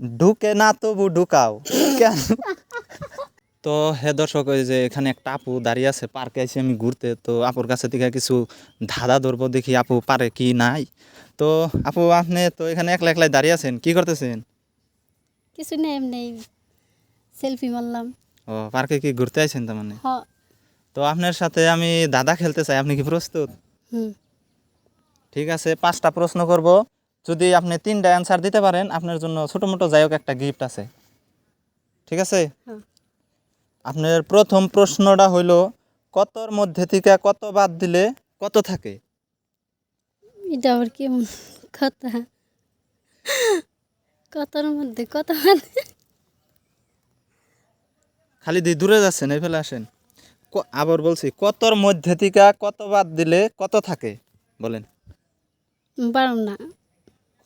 ঢুকে না তবু ঢুকাও। কেন? তো হে দর্শক ওই যে এখানে একটা আপু দাঁড়িয়ে আছে পার্কে এসে আমি ঘুরতে তো আপুর কাছে থেকে কিছু ধাঁধা ধরবো দেখি আপু পারে কি নাই। তো আপু আপনি তো এখানে একলা একলাই দাঁড়িয়ে আছেন কি করতেছেন? কিছু নেই এমনি সেলফি মারলাম। ও পার্কে কি ঘুরতে আইছেন তার মানে? তো আপনার সাথে আমি দাদা খেলতে চাই আপনি কি প্রস্তুত? ঠিক আছে পাঁচটা প্রশ্ন করব। যদি আপনি তিনটা অ্যান্সার দিতে পারেন আপনার জন্য ছোটো মোটো যাই হোক একটা গিফট আছে। ঠিক আছে? হ্যাঁ। আপনার প্রথম প্রশ্নটা হইল কতর মধ্যে থেকে কত বাদ দিলে কত থাকে? এটা আবার কেমন কথা? কতর মধ্যে কত খালি দিয়ে দূরে যাচ্ছেন এই ফেলে আসেন। আবার বলছি কতর মধ্যে থেকে কত বাদ দিলে কত থাকে? বলেন। পারম না।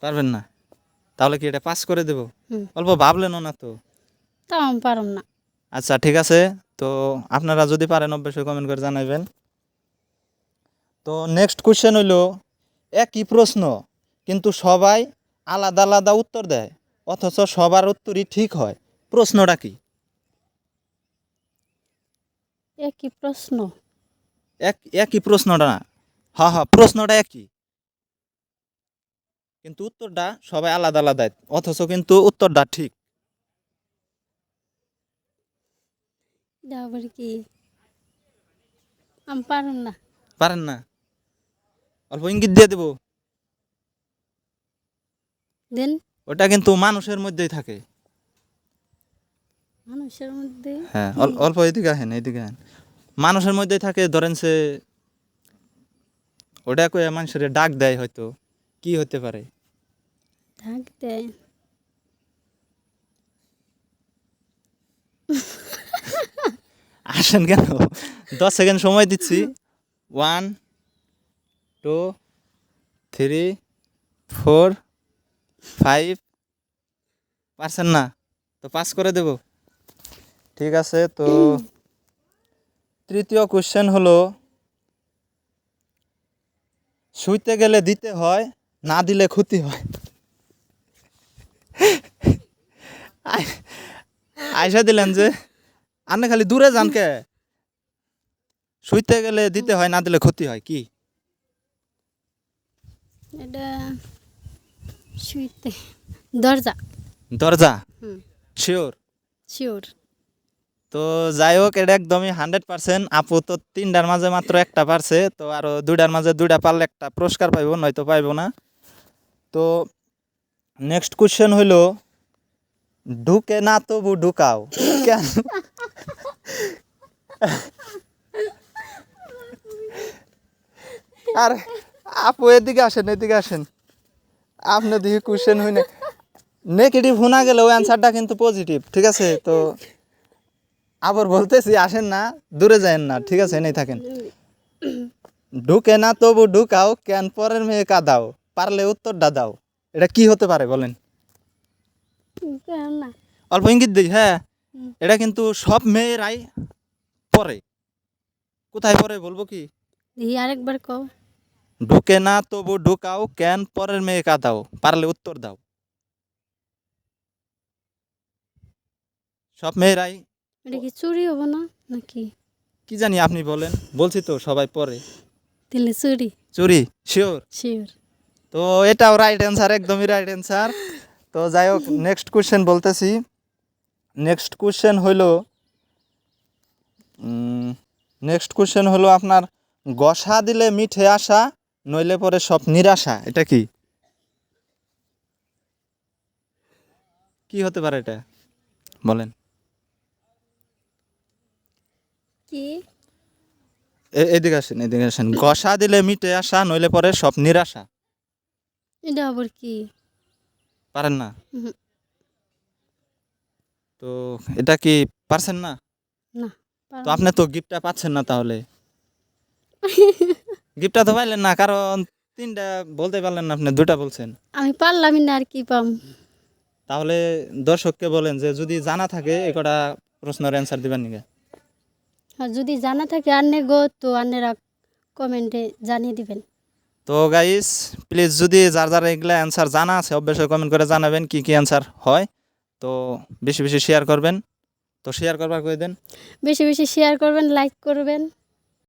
পারবেন না? তাহলে কি এটা পাস করে দেব? অল্প ভাবলেনও না তো? তাও পারম না। আচ্ছা ঠিক আছে। তো আপনারা যদি পারেন অবশ্যই কমেন্ট করে জানাবেন তো নেক্সট কোশ্চেন হইল একই প্রশ্ন কিন্তু সবাই আলাদা আলাদা উত্তর দেয় অথচ সবার উত্তরই ঠিক হয়। প্রশ্নটা কি? একই প্রশ্ন। এক একই প্রশ্নটা না। হ্যাঁ হ্যাঁ প্রশ্নটা একই। কিন্তু উত্তরটা সবাই আলাদা আলাদা অথচ কিন্তু উত্তরটা ঠিক। আবার কি? আমি পারম না। পারেন না। অল্প ইঙ্গিত দিয়ে দেবো। দেন। ওটা কিন্তু মানুষের মধ্যেই থাকে। মানুষের মধ্যে? হ্যাঁ অল্প এদিকে আহেন এদিকে আহেন। মানুষের মধ্যেই থাকে ধরেন সে ওটা কয়ে মানুষের ডাক দেয় হয়তো। কি হতে পারে? দেয় আসেন কেন? দশ সেকেন্ড সময় দিচ্ছি। One two three four five পারছেন না? তো পাস করে দেব। ঠিক আছে তো তৃতীয় কোশ্চেন হলো শুইতে গেলে দিতে হয় না দিলে ক্ষতি হয়। আই- আয়সা দিলেন যে আপনি খালি দূরে যান কে। শুইতে গেলে দিতে হয় না দিলে ক্ষতি হয় কি? দরজা। দরজা? শিওর শিওর তো যাই হোক এটা একদমই হান্ড্রেড পার্সেন্ট আপু তো তিনটার মাঝে মাত্র একটা পারছে তো আরও দুইটার মাঝে দুইটা পারলে একটা পুরস্কার পাইব নয়তো পাইব না। তো নেক্সট কোশ্চেন হইল, ঢুকে না তবু ঢুকাও। কেন? আর, আপু, এদিকে আসেন এদিকে আসেন। আপনি দিকে কোশ্চেন হই না। নেগেটিভ শোনা গেলে ওই অ্যান্সারটা কিন্তু পজিটিভ ঠিক আছে? তো আবার বলতেছি, আসেন না, দূরে যায়েন না, ঠিক আছে? এনেই থাকেন। ঢুকে না তবু ঢুকাও, কেন পরের মেয়ে কাদাও? পারলে উত্তরটা দাও। এটা কি হতে পারে বলেন? অল্প ইঙ্গিত দিই হ্যাঁ। এটা কিন্তু সব মেয়েরাই পরে। কোথায় পরে বলব কি? আরেকবার কও। ঢুকে না তবু ঢুকাও কেন পরের মেয়ে কাদাও? পারলে উত্তর দাও। সব মেয়েরাই এটা কি চুরি হব না নাকি? কি জানি আপনি বলেন বলছি তো সবাই পরে। দিলে চুরি। চুরি শিওর? শিওর। তো এটাও রাইট অ্যান্সার একদমই রাইট অ্যান্সার তো যাই হোক নেক্সট কোয়েশ্চেন বলতেছি। নেক্সট কোয়েশ্চেন হইল নেক্সট কোশ্চেন হলো আপনার গসা দিলে মিঠে আসা নইলে পরে সব নিরাশা এটা কি? কি হতে পারে এটা? বলেন। কি? এদিকে আসেন এদিকে আসেন। গসা দিলে মিঠে আসা নইলে পরে সব নিরাশা। এটা আবার কি? পারেন না? তো এটা কি পারছেন না? না তো আপনি তো গিফটটা পাচ্ছেন না তাহলে। গিফটটা তো পাইলেন না কারণ তিনটা বলতে পারলেন না আপনি দুটা বলছেন। আমি পারলামই না আর কি পাম। তাহলে দর্শককে বলেন যে যদি জানা থাকে এ কটা প্রশ্নের অ্যান্সার দিবেন নাকি? আর যদি জানা থাকে আন্নে গো তো আন্নেরা কমেন্টে জানিয়ে দিবেন। তো গাইস প্লিজ যদি যার যার এগুলো অ্যান্সার জানা আছে, অবশ্যই কমেন্ট করে জানাবেন কি কি অ্যান্সার হয়। তো বেশি বেশি শেয়ার করবেন। তো শেয়ার করবার করে দেন? বেশি বেশি শেয়ার করবেন লাইক করবেন।